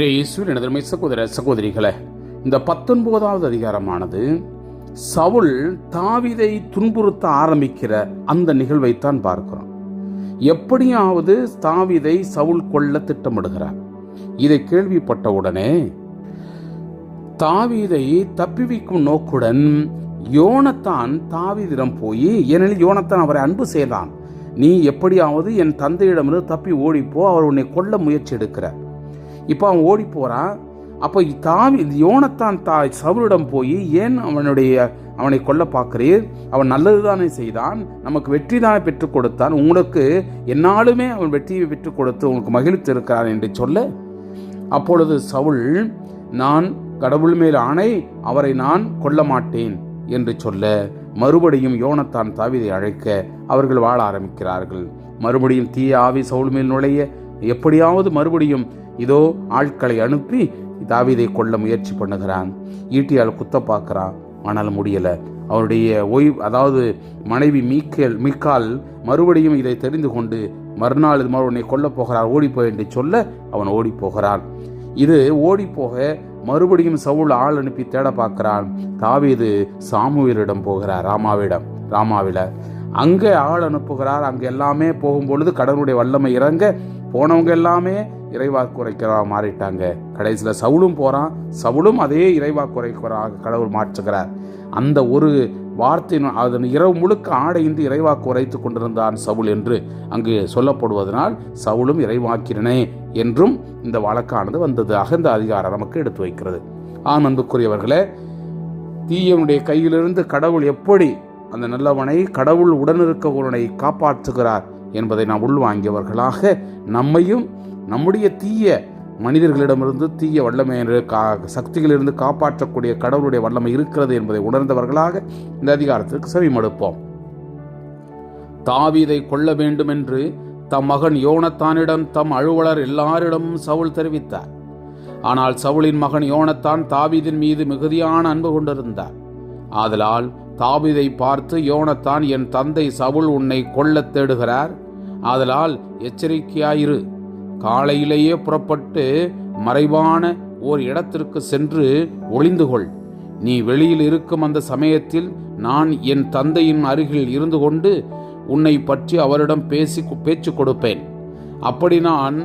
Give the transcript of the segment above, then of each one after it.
இயேசுவின் எனதருமை சகோதர சகோதரிகளே இந்த பத்தொன்பதாவது அதிகாரமானது சவுல் தாவிதை துன்புறுத்த ஆரம்பிக்கிற அந்த நிகழ்வைத்தான் பார்க்கிறோம். எப்படியாவது தாவீதை சவுல் கொள்ள திட்டமிடுகிறார். இதை கேள்விப்பட்ட உடனே தாவீதை தப்பிவிக்கும் நோக்குடன் யோனத்தான் தாவிதிடம் போய் ஏனெனில் யோனத்தான் அவரை அன்பு செய்தான். நீ எப்படியாவது என் தந்தையிடமிருந்து தப்பி ஓடிப்போ அவர் உன்னை கொல்ல முயற்சி எடுக்கிறார். இப்போ அவன் ஓடி போகிறான் அப்போ தாவி யோனத்தான் தாய் சவுரிடம் போய் ஏன் அவனுடைய அவனை கொல்ல பார்க்கிறீர்? அவன் நல்லது தானே செய்தான். நமக்கு வெற்றி தானே பெற்றுக் கொடுத்தான். உங்களுக்கு என்னாலுமே அவன் வெற்றியை பெற்றுக் கொடுத்து உங்களுக்கு மகிழ்த்து இருக்கிறான் என்று சொல்ல அப்பொழுது சவுல் நான் கடவுள் மேல் ஆணை அவரை நான் கொல்ல மாட்டேன் என்று சொல்ல மறுபடியும் யோனத்தான் தாவிதை அழைக்க அவர்கள் வாழ ஆரம்பிக்கிறார்கள். மறுபடியும் தீய ஆவி சவுல் மேல் நுழைய எப்படியாவது மறுபடியும் இதோ ஆட்களை அனுப்பி தாவிதை கொல்ல முயற்சி பண்ணுகிறான். ஈட்டியால் குத்த பார்க்குறான். ஆனால் முடியலை. அவருடைய ஓய்வு அதாவது மனைவி மீக்கேல் மீக்கால் மறுபடியும் இதை தெரிந்து கொண்டு மறுநாள் இது மாதிரி உன்னை கொல்லப் போகிறார் ஓடிப்போய் என்று சொல்ல அவன் ஓடி போகிறான். இது ஓடிப்போக மறுபடியும் சவுல் ஆள் அனுப்பி தேட பார்க்கிறான். தாவீது சாமுவேலிடம் போகிறார் ராமாவிடம் ராமாவில. அங்கே ஆள் அனுப்புகிறார். அங்கே எல்லாமே போகும்பொழுது கடவுளுடைய வல்லமை இறங்க போனவங்க எல்லாமே இறைவாக்கு மாறிட்டாங்க. கடைசியில் சவுளும் போகிறான் சவுளும் அதே இறைவாக்குறைக்கிறாக கடவுள் மாற்றுகிறார். அந்த ஒரு வார்த்தையின் அதன் இரவு முழுக்க ஆடையின்றி இறைவாக்கு உரைத்து கொண்டிருந்தான் சவுல் என்று அங்கு சொல்லப்படுவதனால் சவுலும் இறைவாக்கிறனே என்றும் இந்த வழக்கானது வந்தது. அகந்த அதிகாரம் நமக்கு எடுத்து வைக்கிறது. ஆம் அன்புக்குரியவர்களே தீயவனுடைய கையிலிருந்து கடவுள் எப்படி அந்த நல்லவனை கடவுள் உடனிருக்கவனை காப்பாற்றுகிறார்? என்பதை நாம் உள்வாங்கியவர்களாக நம்மையும் நம்முடைய தீய மனிதர்களிடமிருந்து தீய வல்லமை கா சக்திகளிலிருந்து காப்பாற்றக்கூடிய கடவுளுடைய வல்லமை இருக்கிறது என்பதை உணர்ந்தவர்களாக இந்த அதிகாரத்திற்கு செவிமடுப்போம். தாவீதை கொள்ள வேண்டும் என்று தம் மகன் யோனத்தானிடம் தம் அலுவலர் எல்லாரிடமும் சவுல் தெரிவித்தார். ஆனால் சவுலின் மகன் யோனத்தான் தாவீதின் மீது மிகுதியான அன்பு கொண்டிருந்தார். ஆதலால் தாவீதை பார்த்து யோனத்தான் என் தந்தை சவுல் உன்னை கொல்லத் தேடுகிறார். ஆதலால் எச்சரிக்கையாயிரு. காலையிலேயே புறப்பட்டு மறைவான ஓர் இடத்திற்கு சென்று ஒளிந்து கொள். நீ வெளியில் இருக்கும் அந்த சமயத்தில் நான் என் தந்தையின் அருகில் இருந்து கொண்டு உன்னை பற்றி அவரிடம் பேசி பேச்சு கொடுப்பேன். அப்படி நான்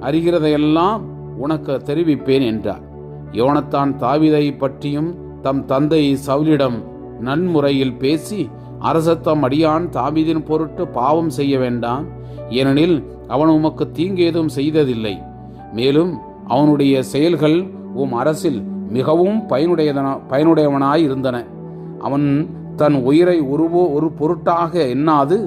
அறிகிறதையெல்லாம் உனக்கு தெரிவிப்பேன் என்றார். யோனத்தான் தாவிதை பற்றியும் தம் தந்தை சவுலிடம் நன்முறையில் பேசி அரசத்தம் அடியான் தாமீதின் பொருட்டு பாவம் செய்ய வேண்டாம். ஏனெனில் அவன் உமக்கு தீங்கு ஏதும் செய்ததில்லை. மேலும் அவனுடைய செயல்கள் உம் அரசில் மிகவும் பயனுடையதன பயனுடையவனாய் இருந்தன. அவன் தன் உயிரை ஒருவோ ஒரு பொருட்டாக எண்ணாது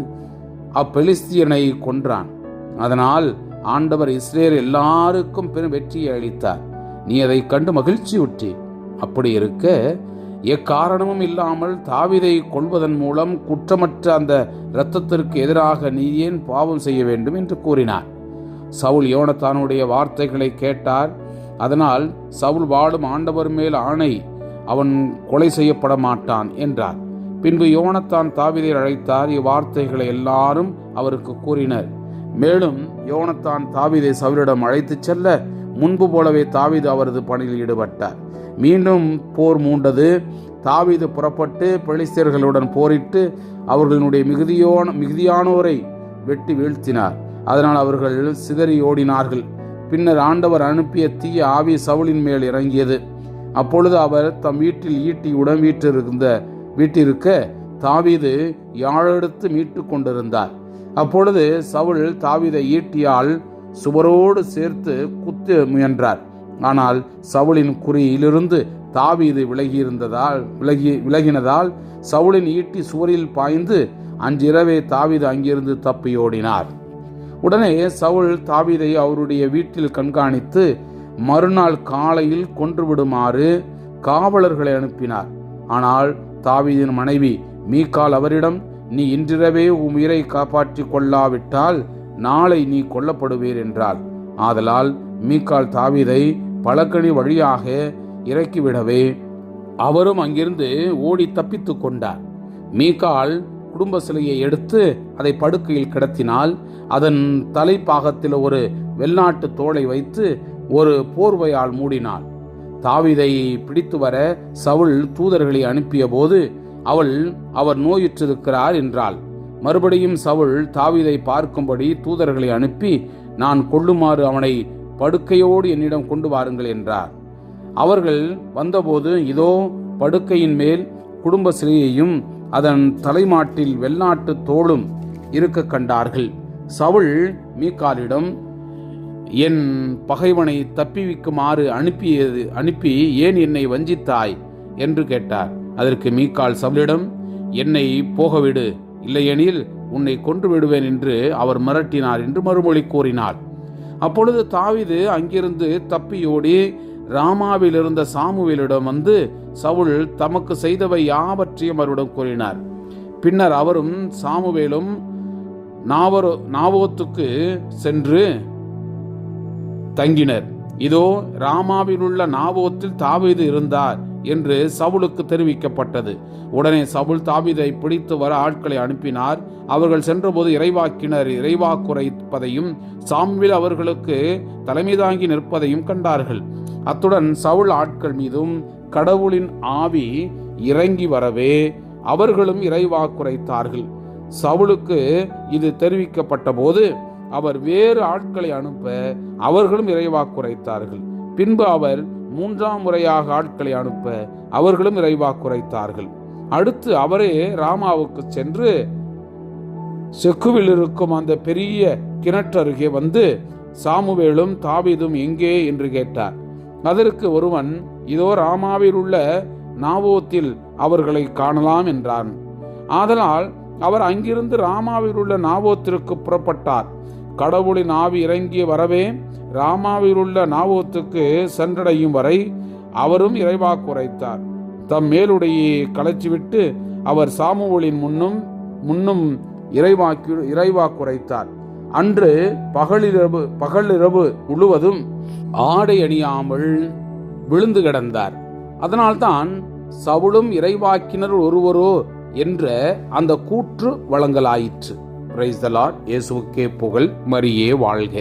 அப்பெலிஸ்தியனை கொன்றான். அதனால் ஆண்டவர் இஸ்ரேல் எல்லாருக்கும் பெரும் வெற்றியை அளித்தார். நீ அதை கண்டு மகிழ்ச்சி உற்றி அப்படி இருக்க எக்காரணமும் இல்லாமல் தாவிதை கொள்வதன் மூலம் குற்றமற்ற அந்த இரத்தத்திற்கு எதிராக நீ ஏன் பாவம் செய்ய வேண்டும் என்று கூறினார். சவுல் யோனத்தானுடைய வார்த்தைகளை கேட்டார். அதனால் சவுல் வாழும் ஆண்டவர் மேல் ஆணை அவன் கொலை செய்யப்பட மாட்டான் என்றார். பின்பு யோனத்தான் தாவிதை அழைத்தார். இவ்வார்த்தைகளை எல்லாரும் அவருக்கு கூறினர். மேலும் யோனத்தான் தாவிதை சவுலிடம் அழைத்துச் செல்ல முன்பு போலவே தாவீது அவரது பணியில் ஈடுபட்டார். மீண்டும் போர் மூண்டது. தாவிது புறப்பட்டு பெலிஸ்தர்களுடன் போரிட்டு அவர்களுடைய மிகுதியோன மிகுதியானோரை வெட்டி வீழ்த்தினார். அதனால் அவர்கள் சிதறி ஓடினார்கள். பின்னர் ஆண்டவர் அனுப்பிய தீய ஆவி சவுளின் மேல் இறங்கியது. அப்பொழுது அவர் தம் வீட்டில் ஈட்டியுடன் வீட்டிருந்த வீட்டிருக்க தாவீது யாழெடுத்து மீட்டு கொண்டிருந்தார். அப்பொழுது சவுல் தாவீதை ஈட்டியால் சுவரோடு சேர்த்து குத்த முயன்றார். ஆனால் சவுளின் குறியிலிருந்து தாவீது விலகியிருந்ததால் விலகி விலகினதால் சவுளின் ஈட்டி சுவரில் பாய்ந்து அன்றிரவே தாவீது அங்கிருந்து தப்பியோடினார் உடனே சவுல் தாவீதை அவருடைய வீட்டில் கண்காணித்து மறுநாள் காலையில் கொன்றுவிடுமாறு காவலர்களை அனுப்பினார். ஆனால் தாவீதின் மனைவி மீக்கால் அவரிடம் நீ இன்றிரவே உயிரை காப்பாற்றிக் கொள்ளாவிட்டால் நாளை நீ கொல்லப்படுவீர் என்றாள் ஆதலால் மீக்கால் தாவீதை பழக்கணி வழியாக இறக்கிவிடவே அவரும் அங்கிருந்து ஓடி தப்பித்து கொண்டார். மீக்கால் குடும்ப சிலையை எடுத்து அதை படுக்கையில் கிடத்தினால் அதன் தலைப்பாகத்தில் ஒரு வெள்ளாட்டு தோலை வைத்து ஒரு போர்வையால் மூடினாள். தாவிதை பிடித்து வர சவுல் தூதர்களை அனுப்பிய போது அவள் அவர் நோயுற்றிருக்கிறார் என்றாள். மறுபடியும் சவுல் தாவிதை பார்க்கும்படி தூதர்களை அனுப்பி நான் கொள்ளுமாறு அவனை படுக்கையோடு என்னிடம் கொண்டு வாருங்கள் என்றார். அவர்கள் வந்தபோது இதோ படுக்கையின் மேல் குடும்ப சிலையையும் அதன் தலைமாட்டில் வெள்ளாட்டு தோளும் இருக்க கண்டார்கள். சவுல் மீக்காலிடம் என் பகைவனை தப்பிவிக்குமாறு அனுப்பியது அனுப்பி ஏன் என்னை வஞ்சித்தாய்? என்று கேட்டார். அதற்கு மீக்கால் சவுலிடம் என்னை போகவிடு. இல்லையெனில் உன்னை கொன்று விடுவேன் என்று அவர் மிரட்டினார் என்று மறுமொழி கூறினார். அப்பொழுது தாவீது அங்கிருந்து தப்பியோடி ராமாவில் இருந்த சாமுவேலிடம் வந்து சவுல் தமக்கு செய்தவை யாவற்றையும் அவரிடம் கூறினார். பின்னர் அவரும் சாமுவேலும் நாவரோ நாவோத்துக்கு சென்று தங்கினர். இதோ ராமாவில் உள்ள நாவோத்தில் தாவீது இருந்தார். என்று சவுலுக்கு தெரிவிக்கப்பட்டது. உடனே சவுல் தாவீதை பிடித்து வர ஆட்களை அனுப்பினார். அவர்கள் சென்றபோது இறைவாக்கினர் இறைவாக்குரைப்பதையும் சாம்வில் அவர்களுக்கு தலைமை தாங்கி நிற்பதையும் கண்டார்கள். அத்துடன் சவுல் ஆட்கள் மீதும் கடவுளின் ஆவி இறங்கி வரவே அவர்களும் இறைவாக்குரைத்தார்கள் சவுலுக்கு இது தெரிவிக்கப்பட்ட போது அவர் வேறு ஆட்களை அனுப்ப அவர்களும் இறைவா குறைத்தார்கள். பின்பு அவர் மூன்றாம் முறையாக ஆட்களை அனுப்ப அவர்களும் இறைவாக்குரைத்தார்கள் அடுத்து அவரே ராமாவுக்கு சென்று செக்குவில் இருக்கும் அந்த பெரிய கிணற்றருகே வந்து சாமுவேலும் தாவீதும் எங்கே? என்று கேட்டார். அதற்கு ஒருவன் இதோ ராமாவில் உள்ள நாவோத்தில் அவர்களை காணலாம் என்றான். ஆதலால் அவர் அங்கிருந்து ராமாவில் உள்ள நாவோத்திற்கு புறப்பட்டார். கடவுளின் ஆவி இறங்கி வரவே ராமாவிலுள்ள நாவோத்துக்கு சென்றடையும் வரை அவரும் இறைவாக்கு குறைத்தார். தம் மேலுடையை களைச்சிவிட்டு அவர் சாமுவலின் முன்னும் முன்னும் இறைவாக்கு இறைவாக்குரைத்தார் அன்று பகலிரவு பகலிரவு முழுவதும் ஆடை அணியாமல் விழுந்து கிடந்தார். அதனால்தான் சவுளும் இறைவாக்கினர் ஒருவரோ என்ற அந்த கூற்று வழங்கலாயிற்று. பிரைஸ் த லார்ட் இயேசுவுக்கே புகழ் மரியே வாழ்க